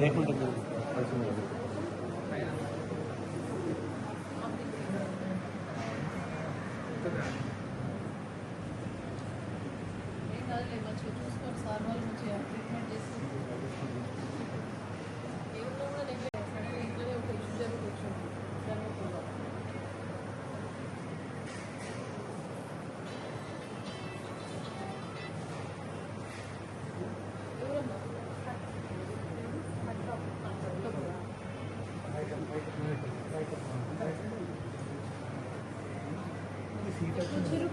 లేకుంటే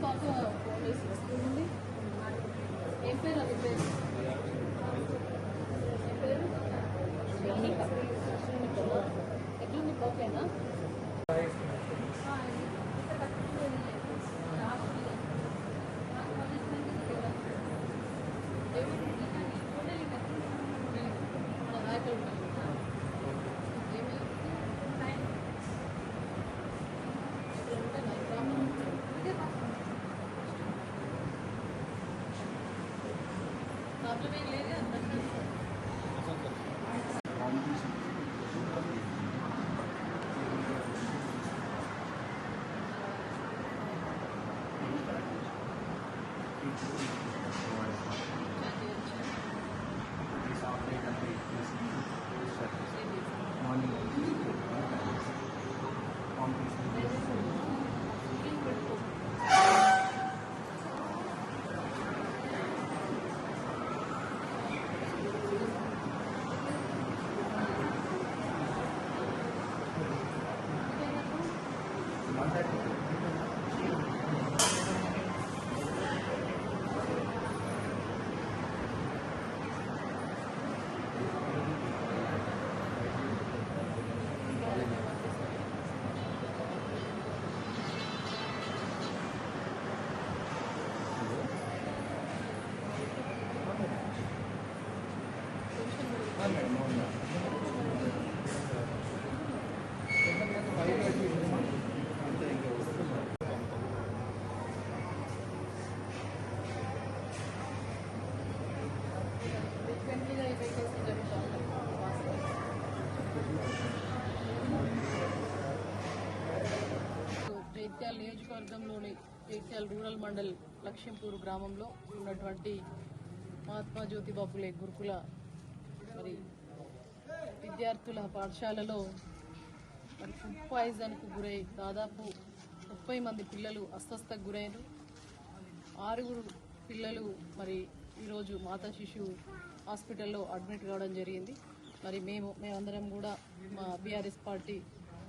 పాప ఫోన్ ఏం పేరు అది పేరు ప్రాబ్లం ఏం లేదు అందరికీ ఫ్రెండ్లీగా ఇవే కేసులు జరుగుతూ ఉంటాయి జైత్యాల నియోజకవర్గంలోని జైత్యాల రూరల్ మండల్ లక్ష్మీపూర్ గ్రామంలో ఉన్నటువంటి మహాత్మా జ్యోతిబా ఫులే గురుకుల మరి విద్యార్థుల పాఠశాలలో మరి ఫుడ్ పాయిజన్కు గురై దాదాపు ముప్పై మంది పిల్లలు అస్వస్థకు గురైన ఆరుగురు పిల్లలు మరి ఈరోజు మాతా శిశు హాస్పిటల్లో అడ్మిట్ కావడం జరిగింది. మరి మేము మేమందరం కూడా మా బీఆర్ఎస్ పార్టీ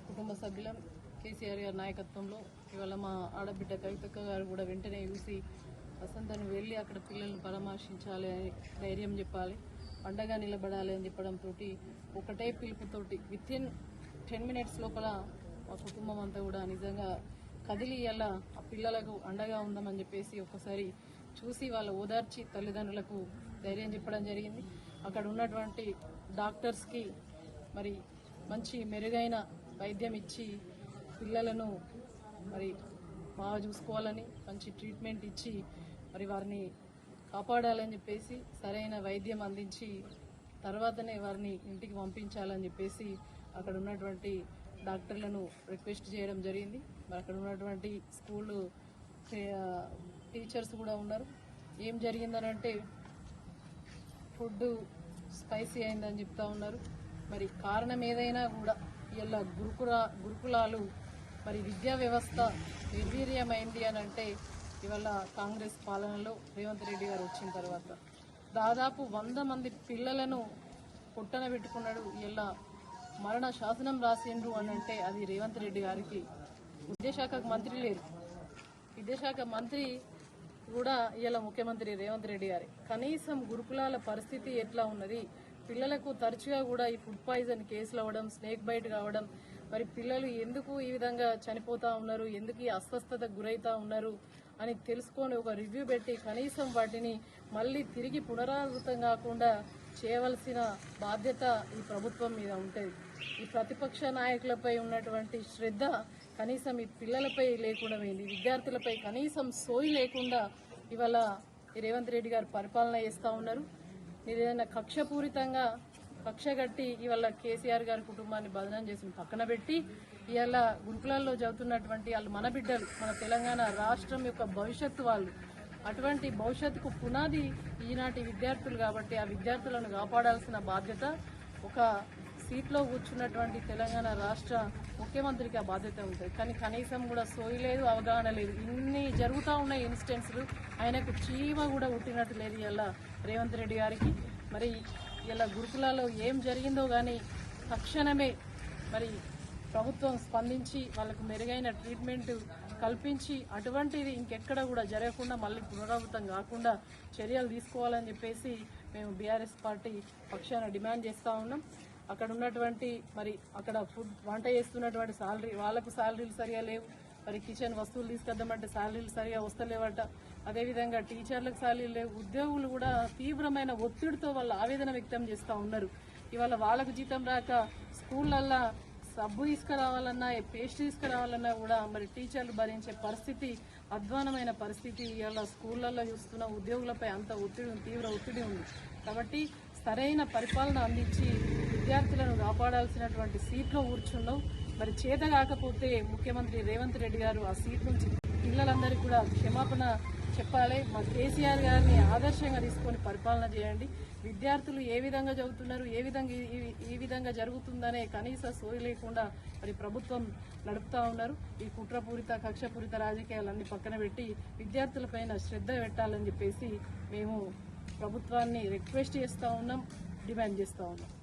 కుటుంబ సభ్యులం. కేసీఆర్ గారి నాయకత్వంలో ఇవాళ మా ఆడబిడ్డ కవితక్క గారు కూడా వెంటనే చూసి వసంతను వెళ్ళి అక్కడ పిల్లల్ని పరామర్శించాలి అని ధైర్యం చెప్పాలి పండగ నిలబడాలి అని చెప్పడంతో ఒకటే పిలుపుతోటి విత్ ఇన్ టెన్ మినిట్స్ లోపల మా కుటుంబం అంతా కూడా నిజంగా కదిలి ఇలా ఆ పిల్లలకు అండగా ఉందామని చెప్పేసి ఒకసారి చూసి వాళ్ళ ఓదార్చి తల్లిదండ్రులకు ధైర్యం చెప్పడం జరిగింది. అక్కడ ఉన్నటువంటి డాక్టర్స్కి మరి మంచి మెరుగైన వైద్యం ఇచ్చి పిల్లలను మరి బాగా చూసుకోవాలని మంచి ట్రీట్మెంట్ ఇచ్చి మరి వారిని కాపాడాలని చెప్పేసి సరైన వైద్యం అందించి తర్వాతనే వారిని ఇంటికి పంపించాలని చెప్పేసి అక్కడ ఉన్నటువంటి డాక్టర్లను రిక్వెస్ట్ చేయడం జరిగింది. మరి అక్కడ ఉన్నటువంటి స్కూల్ టీచర్స్ కూడా ఉన్నారు. ఏం జరిగిందనంటే ఫుడ్ స్పైసీ అయిందని చెప్తా ఉన్నారు. మరి కారణం ఏదైనా కూడా ఇలా గురుకుల గురుకులాలు మరి విద్యా వ్యవస్థ నిర్వీర్యమైంది అని అంటే ఇవాళ కాంగ్రెస్ పాలనలో రేవంత్ రెడ్డి గారు వచ్చిన తర్వాత. దాదాపు వంద మంది పిల్లలను పుట్టన పెట్టుకున్నాడు ఇలా మరణ శాసనం రాసిండ్రు అని అంటే అది రేవంత్ రెడ్డి గారికి విద్యాశాఖకు మంత్రి లేరు. విద్యాశాఖ మంత్రి కూడా ఇలా ముఖ్యమంత్రి రేవంత్ రెడ్డి గారి. కనీసం గురుకులాల పరిస్థితి ఎట్లా ఉన్నది? పిల్లలకు తరచుగా కూడా ఈ ఫుడ్ పాయిజన్ కేసులు అవ్వడం స్నేక్ బైట్ కావడం మరి పిల్లలు ఎందుకు ఈ విధంగా చనిపోతా ఉన్నారు ఎందుకు ఈ అస్వస్థత గురైతా ఉన్నారు అని తెలుసుకొని ఒక రివ్యూ పెట్టి కనీసం వాటిని మళ్ళీ తిరిగి పునరావృతం కాకుండా చేయవలసిన బాధ్యత ఈ ప్రభుత్వం మీద ఉంటుంది. ఈ ప్రతిపక్ష నాయకులపై ఉన్నటువంటి శ్రద్ధ కనీసం ఈ పిల్లలపై లేకుండా పోయింది విద్యార్థులపై కనీసం సోయి లేకుండా ఇవాళ రేవంత్ రెడ్డి గారు పరిపాలన చేస్తూ ఉన్నారు. ఏదైనా కక్షపూరితంగా కక్షగట్టి ఇవాళ కేసీఆర్ గారి కుటుంబాన్ని బదనం చేసి పక్కన పెట్టి ఇవాళ గురుకులాల్లో చదువుతున్నటువంటి వాళ్ళు మన బిడ్డలు మన తెలంగాణ రాష్ట్రం యొక్క భవిష్యత్తు వాళ్ళు అటువంటి భవిష్యత్తుకు పునాది ఈనాటి విద్యార్థులు కాబట్టి ఆ విద్యార్థులను కాపాడాల్సిన బాధ్యత ఒక సీట్లో కూర్చున్నటువంటి తెలంగాణ రాష్ట్ర ముఖ్యమంత్రికి ఆ బాధ్యత ఉంటుంది. కానీ కనీసం కూడా సోయి లేదు అవగాహన లేదు. ఇన్ని జరుగుతూ ఉన్నాయి ఇన్సిడెంట్స్లు ఆయనకు చీమ కూడా ఉట్టినట్టు లేదు ఇలా రేవంత్ రెడ్డి గారికి. మరి ఇలా గురుకులలో ఏం జరిగిందో కానీ తక్షణమే మరి ప్రభుత్వం స్పందించి వాళ్ళకు మెరుగైన ట్రీట్మెంట్ కల్పించి అటువంటిది ఇంకెక్కడ కూడా జరగకుండా మళ్ళీ పునరావృతం కాకుండా చర్యలు తీసుకోవాలని చెప్పేసి మేము బీఆర్ఎస్ పార్టీ పక్షాన డిమాండ్ చేస్తూ ఉన్నాం. అక్కడ ఉన్నటువంటి మరి అక్కడ ఫుడ్ వంట చేస్తున్నటువంటి సాలరీ వాళ్ళకు సాలరీలు సరిగా లేవు. మరి కిచెన్ వస్తువులు తీసుకొద్దామంటే సాలరీలు సరిగా వస్తలేవట. అదేవిధంగా టీచర్లకు సాలరీలు లేవు. ఉద్యోగులు కూడా తీవ్రమైన ఒత్తిడితో వాళ్ళు ఆవేదన వ్యక్తం చేస్తూ ఉన్నారు. ఇవాళ వాళ్ళకు జీతం రాక స్కూళ్ళల్లో సబ్బు తీసుకురావాలన్నా పేస్ట్ తీసుకురావాలన్నా కూడా మరి టీచర్లు భరించే పరిస్థితి అధ్వానమైన పరిస్థితి ఇవాళ స్కూళ్ళల్లో చూస్తున్న ఉద్యోగులపై అంత ఒత్తిడి ఉంది, తీవ్ర ఒత్తిడి ఉంది. కాబట్టి సరైన పరిపాలన అందించి విద్యార్థులను కాపాడాల్సినటువంటి సీట్లో కూర్చున్నాం. మరి చేత కాకపోతే ముఖ్యమంత్రి రేవంత్ రెడ్డి గారు ఆ సీట్ నుంచి పిల్లలందరికీ కూడా క్షమాపణ చెప్పాలి. మా కేసీఆర్ గారిని ఆదర్శంగా తీసుకొని పరిపాలన చేయండి. విద్యార్థులు ఏ విధంగా చదువుతున్నారు ఏ విధంగా ఈ- విధంగా జరుగుతుందనే కనీస సోయి లేకుండా మరి ప్రభుత్వం నడుపుతూ ఉన్నారు. ఈ కుట్రపూరిత కక్షపూరిత రాజకీయాలన్నీ పక్కన పెట్టి విద్యార్థులపైన శ్రద్ధ పెట్టాలని చెప్పేసి మేము ప్రభుత్వాన్ని రిక్వెస్ట్ చేస్తూ ఉన్నాం డిమాండ్ చేస్తూ ఉన్నాం.